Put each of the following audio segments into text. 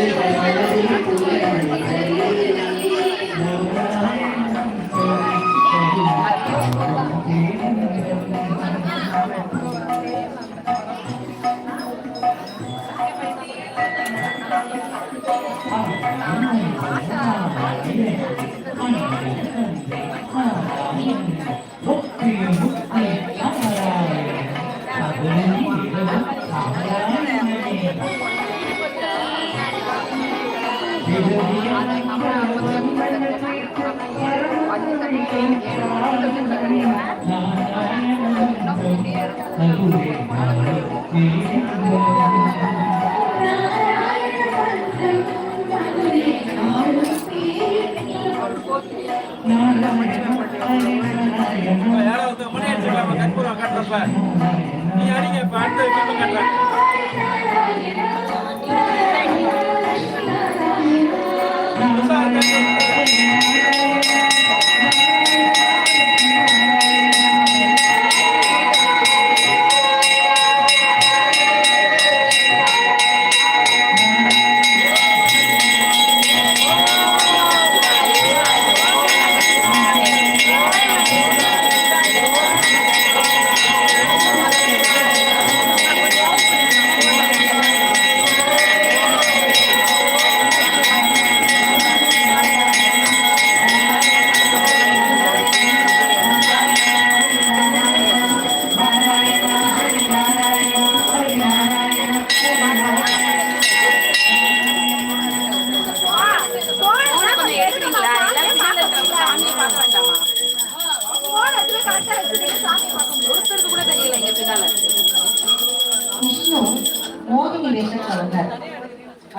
y நீ அடிங்க பாட்டு அடுத்த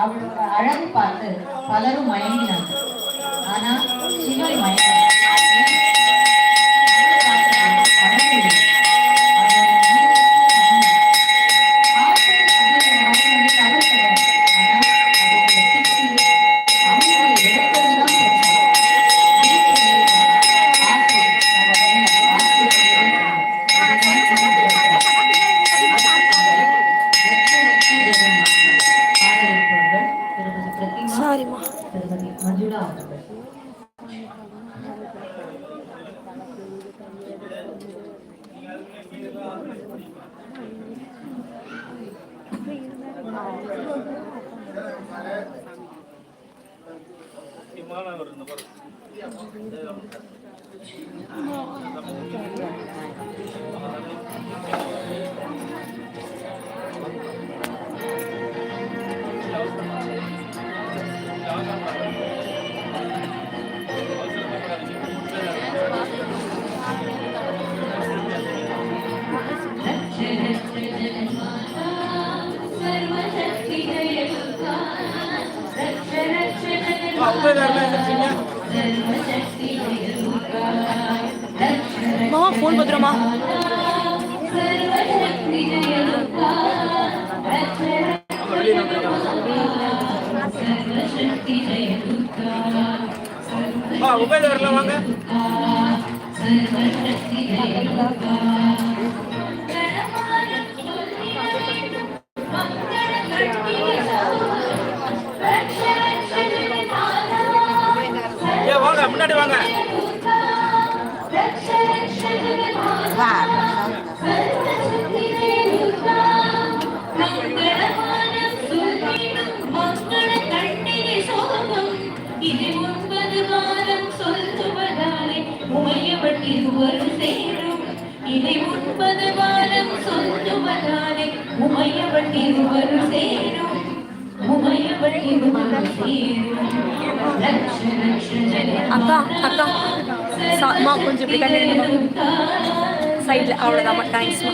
அவளோட அழகு பார்த்து பலரும் மயங்கினாங்க ஆனா சிவன் மயங்க Non. வெளியே வந்துருக்காங்க ஆ உபயதாரலாம் வாங்க. ஏன் வாங்க முன்னாடி வாங்க. சொல்லுவதாலே உமையவன் இருவரும் சேரும். உமையவன் இருவரும் சேரும். அக்கா அக்கா அம்மா கொஞ்சம் இப்படி கண்டினியூ சைடில் தேங்க்ஸ்மா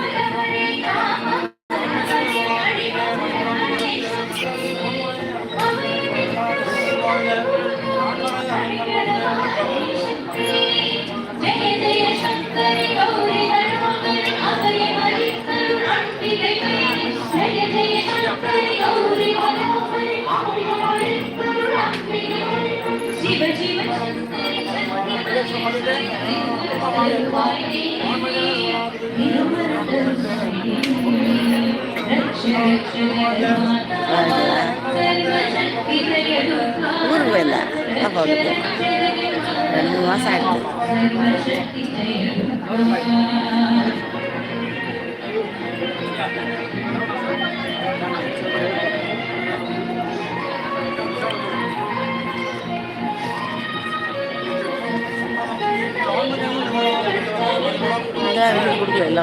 ஊருக்கு போயிருந்தேன் அப்பா வீட்டுக்கு ரெண்டு மாதம் ஆகிடுது இதான் வீட்டுக்கு கொடுக்கல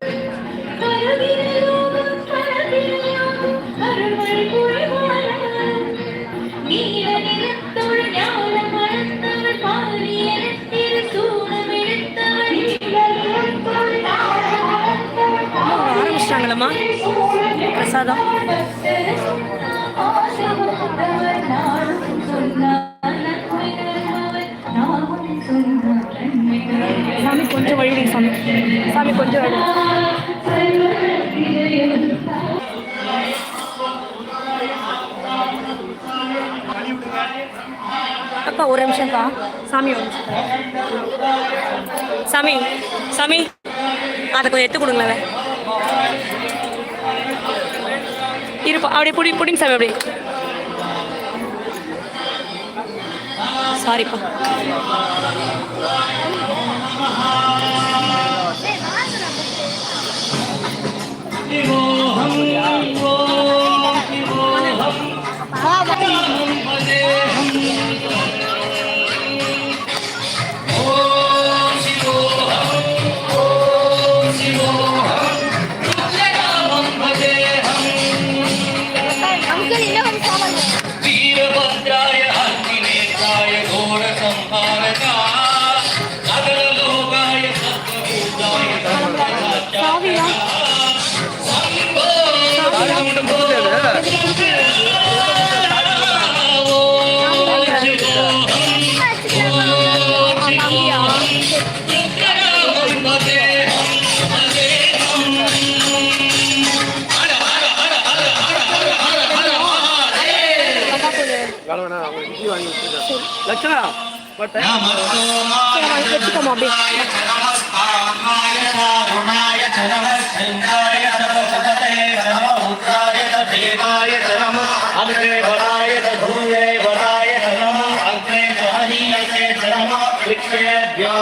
ஆரம்பிச்சிட்டாங்களம்மா பிரசாதம். சாமி கொஞ்சம் வழி சாமி. சாமி கொஞ்சம் வழி அக்கா ஒரு நிமிஷம்க்கா. சாமி ஒரு நிமிஷம். சாமி சாமி. அதை கொஞ்சம் எடுத்து கொடுங்களேன். இருப்போம் அப்படியே புடி புடிங்க சாமி அப்படியே. சாரிப்பா ஓ லட்சணா பட் வச்சுக்கோமா அப்படியே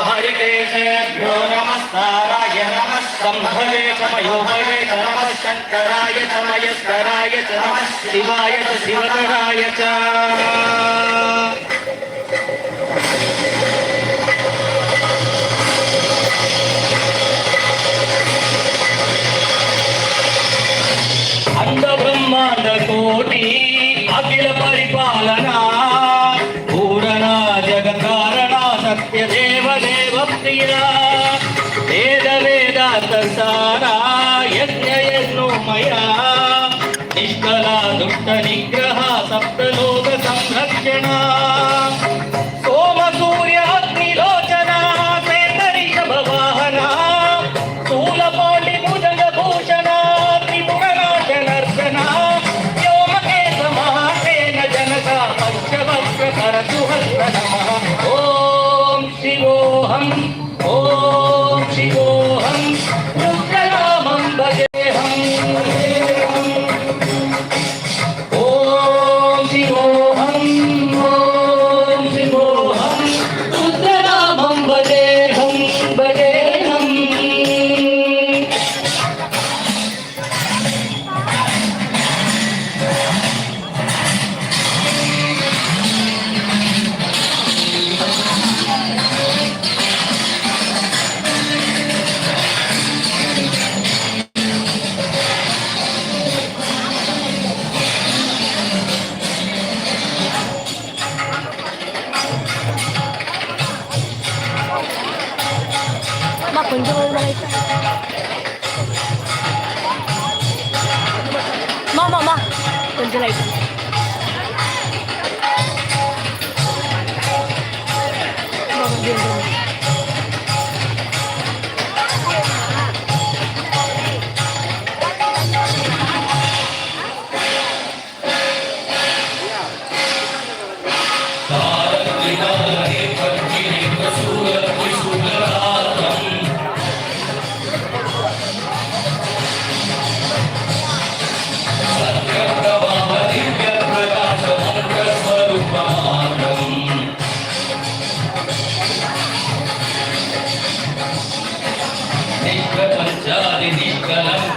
हरिकेशेभ्यो नमस्काराय नमः सम्भवे समयोभवे च नमः शङ्कराय च मयस्कराय च नमः शिवाय च शिवतराय च Take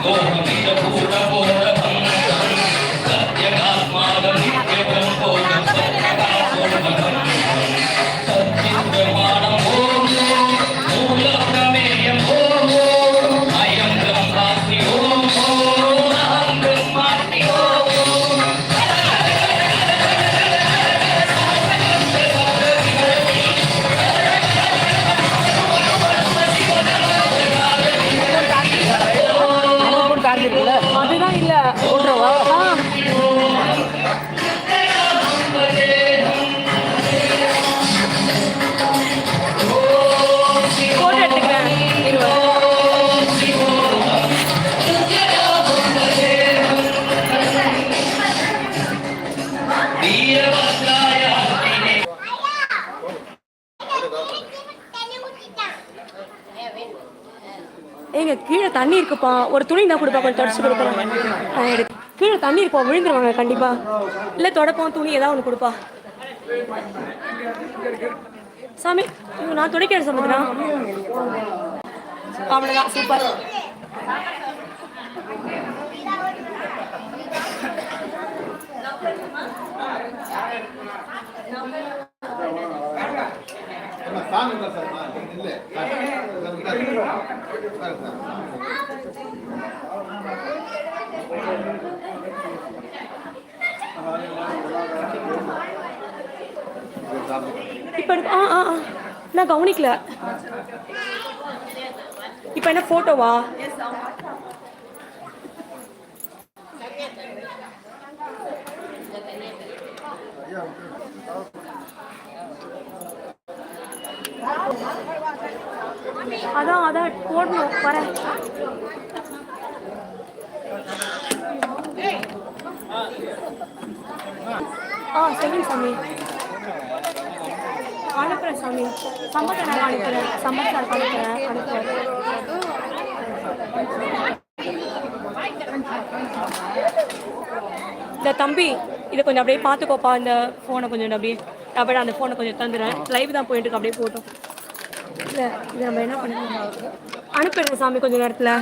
Go, Hamida, Pura, Pura. இருக்குப்பா. ஒரு துணி தான் கொடுப்பா கொஞ்சம் தொடச்சு கொடுக்குறேன் ஆ, எடு கீழே தண்ணி இருப்பா விழுந்துருவாங்க கண்டிப்பா. இல்லை தொடப்போம் துணி ஏதாவது ஒன்று கொடுப்பா. சாமி நான் துடைக்கிறேன் சமுதிரா அவ்வளோதான் சூப்பர். இப்போ எடுக்க ஆ ஆ ஆ. நான் கவனிக்கல. இப்போ என்ன ஃபோட்டோவா அதான் அதான் போடணும் வரேன். ஆ சரிங்க சாமி. அனுப்புகிறேன் சாமி. சம்பத்தை நான் அனுப்புகிறேன் சம்பத்தை சார் அனுப்புகிறேன் அனுப்புகிறேன் இந்த தம்பி இதை கொஞ்சம் அப்படியே பார்த்துக்கோப்பா இந்த ஃபோனை கொஞ்சம் அப்படியே. அப்படியே அந்த ஃபோனை கொஞ்சம் தந்துடுறேன். லைவ் தான் போயிட்டு இருக்கு அப்படியே போட்டோம். இல்லை நம்ம என்ன பண்ணுறோம் அனுப்பிடுங்க சாமி கொஞ்சம் நேரத்தில்.